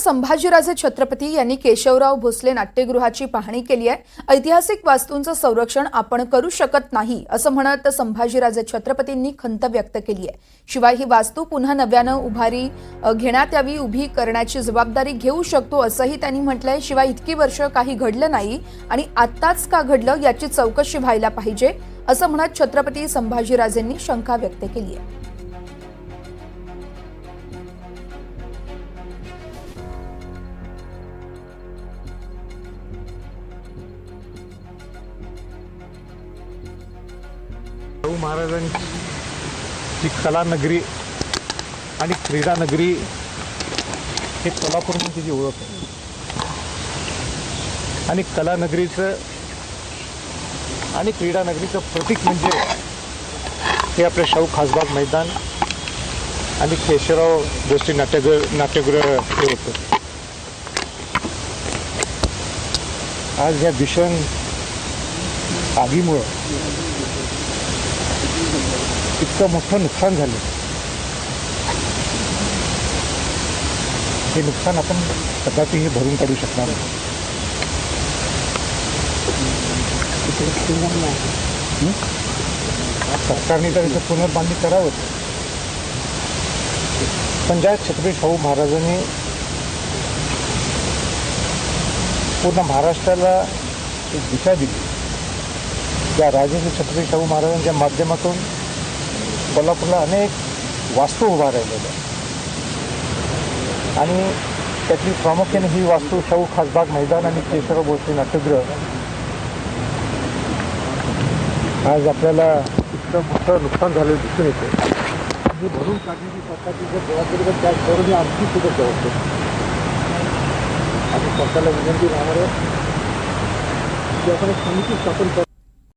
संभाजीराजे छत्रपती यांनी केशवराव भोसले नाट्यगृहाची पाहणी केली आहे. ऐतिहासिक वास्तूंचं संरक्षण आपण करू शकत नाही असं म्हणत संभाजीराजे छत्रपतींनी खंत व्यक्त केली आहे. शिवाय ही वास्तू पुन्हा नव्यानं उभारी घेण्यात यावी उभी करण्याची जबाबदारी घेऊ शकतो असंही त्यांनी म्हटलंय. शिवाय इतकी वर्ष काही घडलं नाही आणि आत्ताच का घडलं याची चौकशी व्हायला पाहिजे असं म्हणत छत्रपती संभाजीराजेंनी शंका व्यक्त केली आहे. शाहू महाराजांची कला नगरी आणि क्रीडा नगरी हे कोल्हापूर म्हणून त्याची ओळख आहे. आणि कला नगरीचं आणि क्रीडानगरीचं प्रतीक म्हणजे हे आपलं शाहू खासबाग मैदान आणि केशवराव जोशी नाट्यगृह नाट्यगृह हे होतं. आज या भीषण आगीमुळं इतकं मोठं नुकसान झालं. हे नुकसान आपण कदापि हे भरून काढू शकणार नाही. सरकारने तर इथं पुनर्बांधणी करावं. पण ज्या छत्रपती शाहू महाराजांनी पूर्ण महाराष्ट्राला एक दिशा दिली. त्या राजेंद्र छत्रपती शाहू महाराजांच्या माध्यमातून कोल्हापूरला अनेक वास्तू उभा राहिलेल्या आणि त्यातली प्रामुख्याने ही वास्तू शाहू खासबाग मैदान आणि केशव भोसले नाट्यगृह. आज आपल्याला इतकं मोठं नुकसान झालेलं दिसून येते. ही भरून काढण्याची सरकारची जर जबाबदारी तर त्याचबरोबर आमची सुद्धा जबाबदारी आणि सरकारला विनंती राहणार आहे की आपण एक समिती स्थापन करतो